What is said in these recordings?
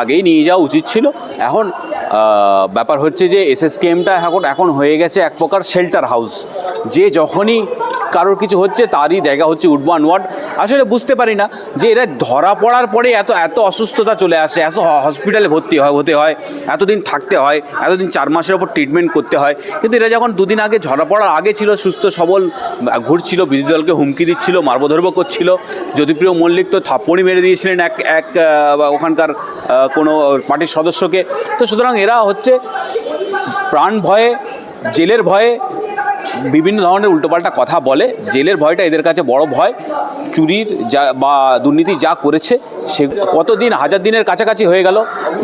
আগেই নিয়ে যাওয়া উচিত ছিল। এখন ব্যাপার হচ্ছে যে এসএসকেএমটা এখন এখন হয়ে গেছে এক প্রকার শেল্টার হাউস যে যখনই কারোর কিছু হচ্ছে, তারই দেখা হচ্ছে উডবান ওয়ার্ড। আসলে বুঝতে পারি না যে এরা ধরা পড়ার পরে এত এত অসুস্থতা চলে আসে, এত হসপিটালে ভর্তি হয়, হতে হয়, এতদিন থাকতে হয়, এতদিন চার মাসের ওপর ট্রিটমেন্ট করতে হয়। কিন্তু এরা যখন দুদিন আগে ধরা পড়ার আগে ছিল, সুস্থ, সবল, ঘুরছিল বিরোধী দলকে হুমকি দিচ্ছিল মার্বধর্ম করছিল, জ্যোতিপ্রিয় মল্লিক তো থাপ্পড়ি মেরে দিয়েছিলেন এক এক ওখানকার কোনো পার্টির সদস্যকে। তো সুতরাং এরা হচ্ছে প্রাণ ভয়ে, জেলের ভয়ে বিভিন্ন ধরনের উল্টোপাল্টা কথা বলে, জেলের ভয়টা এদের কাছে বড় ভয়, চুরির যা বা দুর্নীতি যা করেছে, সে কতদিন, হাজার দিনের কাছাকাছি হয়ে গেল,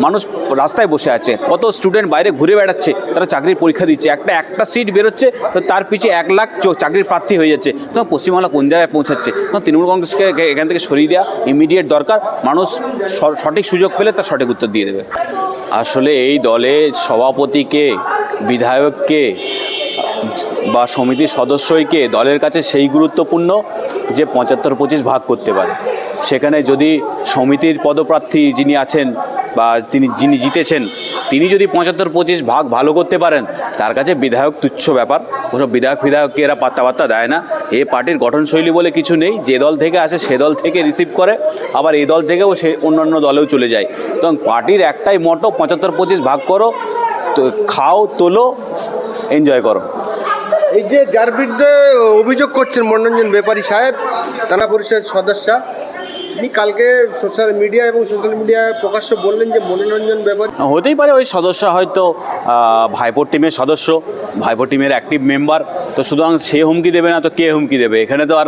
মানুষ রাস্তায় বসে আছে, কত স্টুডেন্ট বাইরে ঘুরে বেড়াচ্ছে, তারা চাকরির পরীক্ষা দিচ্ছে, একটা একটা সিট বেরোচ্ছে, তো তার পিছিয়ে এক লাখ চাকরির প্রার্থী হয়ে যাচ্ছে, তো পশ্চিমবাংলা কোন জায়গায় পৌঁছাচ্ছে, তো তৃণমূল কংগ্রেসকে এখান থেকে সরিয়ে দেওয়া ইমিডিয়েট দরকার, মানুষ সঠিক সুযোগ পেলে তার সঠিক উত্তর দিয়ে দেবে। আসলে এই দলে সভাপতিকে, বিধায়ককে বা সমিতির সদস্যইকে দলের কাছে সেই গুরুত্বপূর্ণ যে পঁচাত্তর পঁচিশ ভাগ করতে পারে। সেখানে যদি সমিতির পদপ্রার্থী যিনি আছেন বা তিনি যিনি জিতেছেন, তিনি যদি পঁচাত্তর পঁচিশ ভাগ ভালো করতে পারেন, তার কাছে বিধায়ক তুচ্ছ ব্যাপার। ওসব বিধায়ক ফিধায়ককে এরা পাত্তা পাত্তা দেয় না। এ পার্টির গঠনশৈলী বলে কিছু নেই। যে দল থেকে আসে সে দল থেকে রিসিভ করে, আবার এই দল থেকেও সে অন্যান্য দলেও চলে যায়। তো পার্টির একটাই মতো, পঁচাত্তর পঁচিশ ভাগ করো, তো খাও, তোলো এনজয় করো। এই যে যার বিরুদ্ধে অভিযোগ করছেন মনোরঞ্জন ব্যাপারী সাহেব থানা পরিষদ সদস্য তিনি কালকে সোশ্যাল মিডিয়া এবং সোশ্যাল মিডিয়ায় প্রকাশ্য বললেন যে মনোরঞ্জন ব্যাপারী হতেই পারে ওই সদস্য হয়তো ভাইপোর টিমের সদস্য, ভাইপো টিমের অ্যাক্টিভ মেম্বার তো সুতরাং সে হুমকি দেবে না, তো কে হুমকি দেবে? এখানে তো আর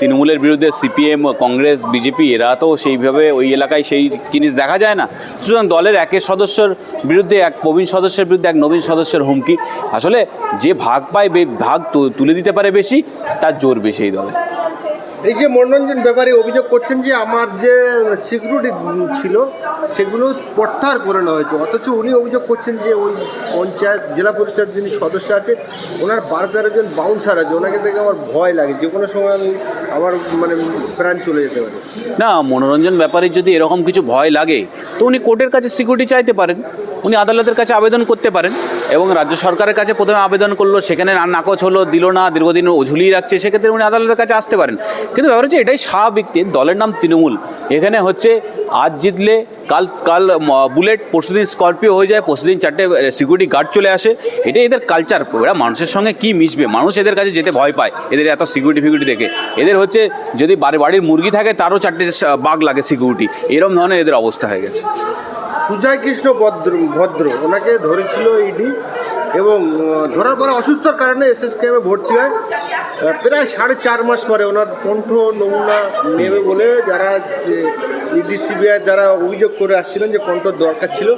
তৃণমূলের বিরুদ্ধে সিপিএম, কংগ্রেস, বিজেপি, এরা তো সেইভাবে ওই এলাকায় সেই জিনিস দেখা যায় না। সুতরাং দলের একের সদস্যর বিরুদ্ধে, এক প্রবীণ সদস্যের বিরুদ্ধে, এক নবীন সদস্যের হুমকি। আসলে যে ভাগ পায় ভাগ তুলে দিতে পারে বেশি, তার জোর বেশি এই দলে। এই যে মনোরঞ্জন ব্যাপারে অভিযোগ করছেন যে আমার যে সিকিউরিটি ছিল, সেগুলো প্রত্যাহার করে নেওয়া হয়েছে। অথচ উনি অভিযোগ করছেন যে ওই পঞ্চায়েত জেলা পরিষদ যিনি সদস্য আছে, ওনার বারো তেরো জন বাউন্সার আছে। ওনাকে দেখে আমার ভয় লাগে। যে কোনো সময় আমি আমার মানে প্রাণ চলে যেতে পারে। না, মনোরঞ্জন ব্যাপারে যদি এরকম কিছু ভয় লাগে, তো উনি কোর্টের কাছে সিকিউরিটি চাইতে পারেন। উনি আদালতের কাছে আবেদন করতে পারেন এবং রাজ্য সরকারের কাছে প্রথমে আবেদন করল, সেখানে নাকচ হলো, দিল না, দীর্ঘদিন ঝুলিয়ে রাখছে, সেক্ষেত্রে উনি আদালতের কাছে আসতে পারেন। কিন্তু ব্যাপার হচ্ছে এটাই স্বাভাবিক দলের নাম তৃণমূল। এখানে হচ্ছে আজ জিতলে কাল কাল বুলেট, পরশুদিন স্করপিও হয়ে যায়, পরশুদিন চারটে সিকিউরিটি গার্ড চলে আসে। এটাই এদের কালচার এরা মানুষের সঙ্গে কি মিশবে? মানুষ এদের কাছে যেতে ভয় পায়, এদের এত সিকিউরিটি ফিকিউরিটি দেখে। এদের হচ্ছে যদি বাড়ি, বাড়ির মুরগি থাকে, তারও চারটে বাঘ লাগে সিকিউরিটি এরকম ধরনের এদের অবস্থা হয়ে গেছে। সুজয় কৃষ্ণ ভদ্র ভদ্র। ওনাকে ধরেছিল ইডি এবং ধরার পরে অসুস্থতার কারণে এসএস ক্যাম্পে ভর্তি হয়। প্রায় সাড়ে চার মাস পরে ওনার কণ্ঠ, নমুনা নেবে বলে যারা ইডি সিবিআই যারা অভিযোগ করে আসছিলেন যে কণ্ঠ দরকার ছিল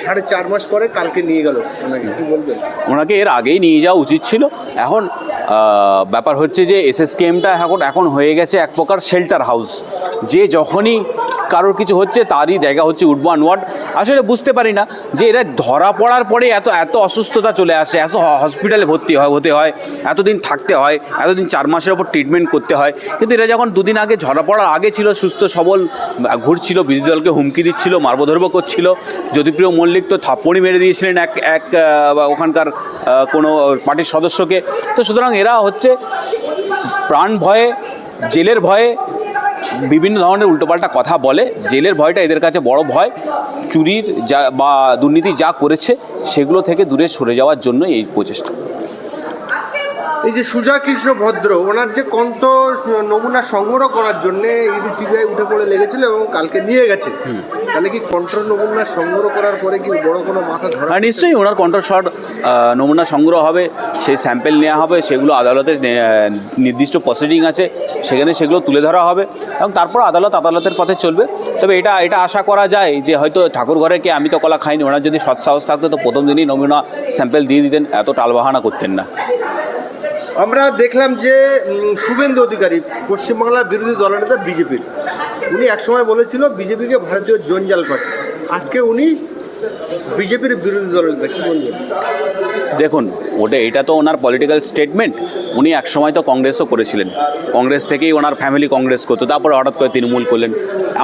সাড়ে চার মাস পরে কালকে নিয়ে গেল। ওনাকে বলবেন? ওনাকে এর আগেই নিয়ে যাওয়া উচিত ছিল। এখন ব্যাপার হচ্ছে যে এস এসএসকেএমটা এখন এখন হয়ে গেছে এক প্রকার শেল্টার হাউস যে যখনই কারোর কিছু হচ্ছে, তারই দেখা হচ্ছে উডবান ওয়ার্ড। আসলে বুঝতে পারি না যে এরা ধরা পড়ার পরে এত এত অসুস্থতা চলে আসে, এত হসপিটালে ভর্তি হয়, হতে হয়, এতদিন থাকতে হয়, এতদিন চার মাসের ওপর ট্রিটমেন্ট করতে হয়। কিন্তু এরা যখন দুদিন আগে ধরা পড়ার আগে ছিল, সুস্থ, সবল, ঘুরছিল, বিরোধী দলকে হুমকি দিচ্ছিল মার্বধর্ম করছিল, জ্যোতিপ্রিয় মল্লিক তো থাপ্পড়ি মেরে দিয়েছিলেন এক এক ওখানকার কোনো পার্টির সদস্যকে। তো সুতরাং এরা হচ্ছে প্রাণ ভয়ে, জেলের ভয়ে বিভিন্ন ধরনের উল্টোপাল্টা কথা বলে। জেলের ভয়টা এদের কাছে বড় ভয়। চুরির যা বা দুর্নীতি যা করেছে, সেগুলো থেকে দূরে সরে যাওয়ার জন্য এই প্রচেষ্টা। এই যে সুজয় কৃষ্ণ ভদ্র ওনার যে কণ্ঠ নমুনা সংগ্রহ করার জন্য ইডি সিবিআই উঠে পড়ে লেগেছিল এবং কালকে নিয়ে গেছে। তাহলে কি কণ্ঠ নমুনা সংগ্রহ করার পরে কি বড় কোনো মাথা ধরা নিশ্চয়ই ওনার কণ্ঠস্বর নমুনা সংগ্রহ হবে সেই স্যাম্পেল নেওয়া হবে সেগুলো আদালতে নির্দিষ্ট প্রসিডিং আছে সেখানে সেগুলো তুলে ধরা হবে এবং তারপর আদালত আদালতের পথে চলবে। তবে এটা এটা আশা করা যায় যে হয়তো ঠাকুর ঘরে কে আমি তো কলা খাইনি ওনার যদি সৎ সাহস থাকতো তো প্রথম দিনই নমুনা স্যাম্পেল দিয়ে দিতেন এত টালবাহানা করতেন না। আমরা দেখলাম যে শুভেন্দু অধিকারী, পশ্চিমবাংলার বিরোধী দলনেতা বিজেপির। উনি একসময় বলেছিল, বিজেপিকে ভারতীয় জঞ্জাল পার্টি আজকে উনি বিজেপির বিরোধী দল কি বলবেন? দেখুন, ওটা এটা তো ওনার পলিটিক্যাল স্টেটমেন্ট উনি একসময় তো কংগ্রেসও করেছিলেন। কংগ্রেস থেকেই ওনার ফ্যামিলি কংগ্রেস করতো, তারপর হঠাৎ করে তৃণমূল করলেন,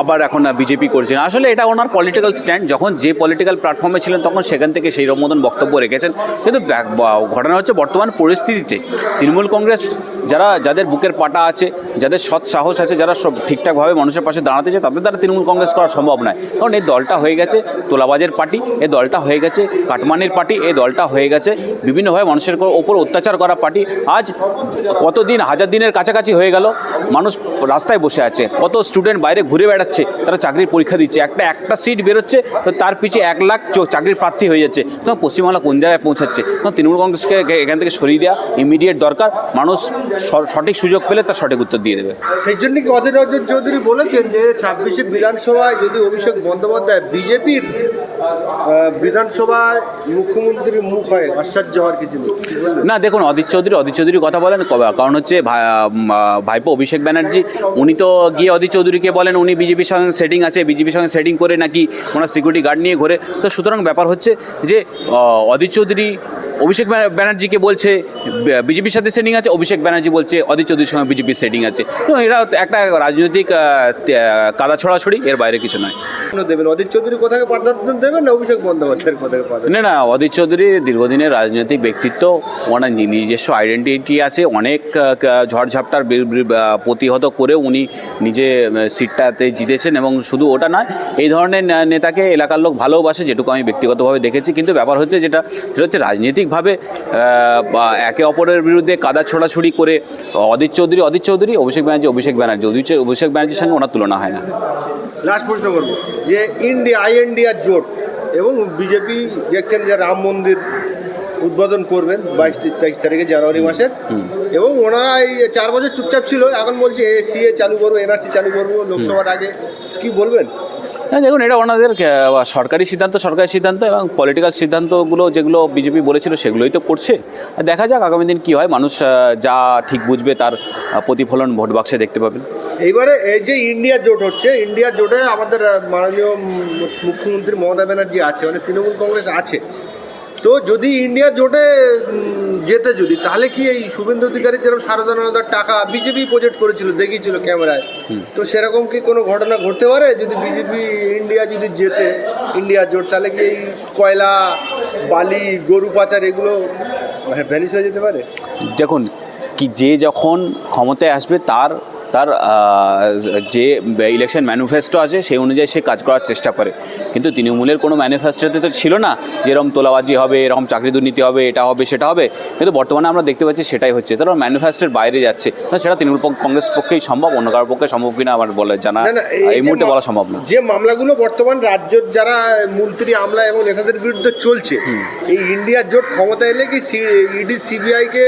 আবার এখন বিজেপি করছেন। আসলে এটা ওনার পলিটিক্যাল স্ট্যান্ড যখন যে পলিটিক্যাল প্ল্যাটফর্মে ছিলেন, তখন সেখান থেকে সেই মতন বক্তব্য রেখেছেন। কিন্তু ঘটনা হচ্ছে বর্তমান পরিস্থিতিতে, তৃণমূল কংগ্রেস, যারা, যাদের বুকের পাটা আছে যাদের সৎ সাহস আছে, যারা সব ঠিকঠাকভাবে মানুষের পাশে দাঁড়াতে চায়, তাদের দ্বারা তৃণমূল কংগ্রেস করা সম্ভব নয়। কারণ এই দলটা হয়ে গেছে তোলাবাজের পার্টি, এই দলটা হয়ে গেছে কাটমানির পার্টি, এই দলটা হয়ে গেছে বিভিন্নভাবে মানুষের ওপর অত্যাচার করা পার্টি। আজ কতদিন, হাজার দিনের কাছাকাছি হয়ে গেল, মানুষ রাস্তায় বসে আছে। কত স্টুডেন্ট বাইরে ঘুরে বেড়াচ্ছে, তারা চাকরির পরীক্ষা দিচ্ছে। একটা একটা সিট বেরোচ্ছে, তো তার পিছিয়ে এক লাখ চাকরির প্রার্থী হয়ে যাচ্ছে। তো পশ্চিমবাংলা কোন জায়গায় পৌঁছাচ্ছে? তো তৃণমূল কংগ্রেসকে এখান থেকে সরিয়ে দেওয়া ইমিডিয়েট দরকার। মানুষ সঠিক সুযোগ পেলে তার সঠিক উত্তর দিয়ে দেবে। সেই জন্য কি অধীর রঞ্জন চৌধুরী বলেছেন যে ছাব্বিশে বিধানসভায় যদি অভিষেক বন্দ্যোপাধ্যায় বিজেপির না, দেখুন অদিত চৌধুরী অদিত চৌধুরী কথা বলেন কারণ হচ্ছে ভাই- ভাইপো অভিষেক ব্যানার্জি, উনি তো গিয়ে অদিত চৌধুরীকে বলেন, উনি বিজেপির সঙ্গে সেটিং আছে, বিজেপির সঙ্গে সেটিং করে নাকি ওনার সিকিউরিটি গার্ড নিয়ে ঘোরে। তো সুতরাং ব্যাপার হচ্ছে যে অদিত চৌধুরী অভিষেক ব্যানার্জিকে বলছে বিজেপির সাথে সেটিং আছে, অভিষেক ব্যানার্জি বলছে অদিত চৌধুরীর সঙ্গে বিজেপির সেটিং আছে। তো এরা একটা রাজনৈতিক কাদা ছড়াছড়ি এর বাইরে কিছু নয়। দেবেন। অধীর চৌধুরী কোথাকে প্রাধান্য দেবেন না অভিষেক বন্দ্যোপাধ্যায়ের কোথাকে প্রাধান্য না না অদিত চৌধুরী দীর্ঘদিনের রাজনৈতিক ব্যক্তিত্ব ওনার নিজস্ব আইডেন্টিটি আছে অনেক ঝড়ঝাপটার প্রতিহত করেও উনি নিজে সিটটাতে জিতেছেন এবং শুধু ওটা নয় এই ধরনের নেতাকে এলাকার লোক ভালোবাসে যেটুকু আমি ব্যক্তিগতভাবে দেখেছি। কিন্তু ব্যাপার হচ্ছে যেটা সেটা হচ্ছে রাজনৈতিকভাবে একে অপরের বিরুদ্ধে কাদা ছোড়াছুড়ি করে অদিত চৌধুরী অদিত চৌধুরী অভিষেক ব্যানার্জি অভিষেক ব্যানার্জি অভিষেক ব্যানার্জির সঙ্গে ওনার তুলনা হয় না। লাস্ট প্রশ্ন করব। যে ইন্ডিয়া আই ইন্ডিয়ার জোট এবং বিজেপি দেখছেন যে রাম মন্দির উদ্বোধন করবেন বাইশ তেইশ তারিখে জানুয়ারি মাসের এবং ওনারা এই চার বছর চুপচাপ ছিল এখন বলছে এ সিএ চালু করব এনআরসি চালু করব লোকসভার আগে। কি বলবেন? হ্যাঁ দেখুন এটা ওনাদের সরকারি সিদ্ধান্ত সরকারি সিদ্ধান্ত এবং পলিটিক্যাল সিদ্ধান্তগুলো যেগুলো বিজেপি বলেছিল সেগুলোই তো করছে। আর দেখা যাক আগামী দিন কী হয়। মানুষ যা ঠিক বুঝবে তার প্রতিফলন ভোট বাক্সে দেখতে পাবেন। এইবারে এই যে ইন্ডিয়া জোট হচ্ছে ইন্ডিয়া জোটে আমাদের মাননীয় মুখ্যমন্ত্রী মমতা ব্যানার্জি আছে মানে তৃণমূল কংগ্রেস আছে। তো যদি ইন্ডিয়া জোটে যেতে যদি তাহলে কি এই শুভেন্দু অধিকারী যেরকম সারদানন্দার টাকা বিজেপি প্রজেক্ট করেছিল দেখিয়েছিল ক্যামেরায় তো সেরকম কি কোনো ঘটনা ঘটতে পারে? যদি বিজেপি ইন্ডিয়া যদি যেতে ইন্ডিয়া জোট তাহলে কি এই কয়লা বালি গরু পাচার এগুলো ভ্যানিশ হয়ে যেতে পারে? দেখুন কি যে যখন ক্ষমতায় আসবে তার তার যে ইলেকশন ম্যানিফেস্টো আছে সেই অনুযায়ী সে কাজ করার চেষ্টা করে। কিন্তু তৃণমূলের কোনো ম্যানিফেস্টোতে তো ছিল না যে এরকম তোলাবাজি হবে এরকম চাকরি দুর্নীতি হবে এটা হবে সেটা হবে। কিন্তু বর্তমানে আমরা দেখতে পাচ্ছি সেটাই হচ্ছে। তারা ম্যানিফেস্টোর বাইরে যাচ্ছে। সেটা তৃণমূল কংগ্রেস পক্ষেই সম্ভব অন্য কারোর পক্ষে সম্ভব কিনা আমার বলে জানা এই মুহূর্তে বলা সম্ভব না। যে মামলাগুলো বর্তমান রাজ্যের যারা মন্ত্রী আমলা এবং নেতাদের বিরুদ্ধে চলছে এই ইন্ডিয়ার জোট ক্ষমতা এলে কি ইডি সিবিআই কে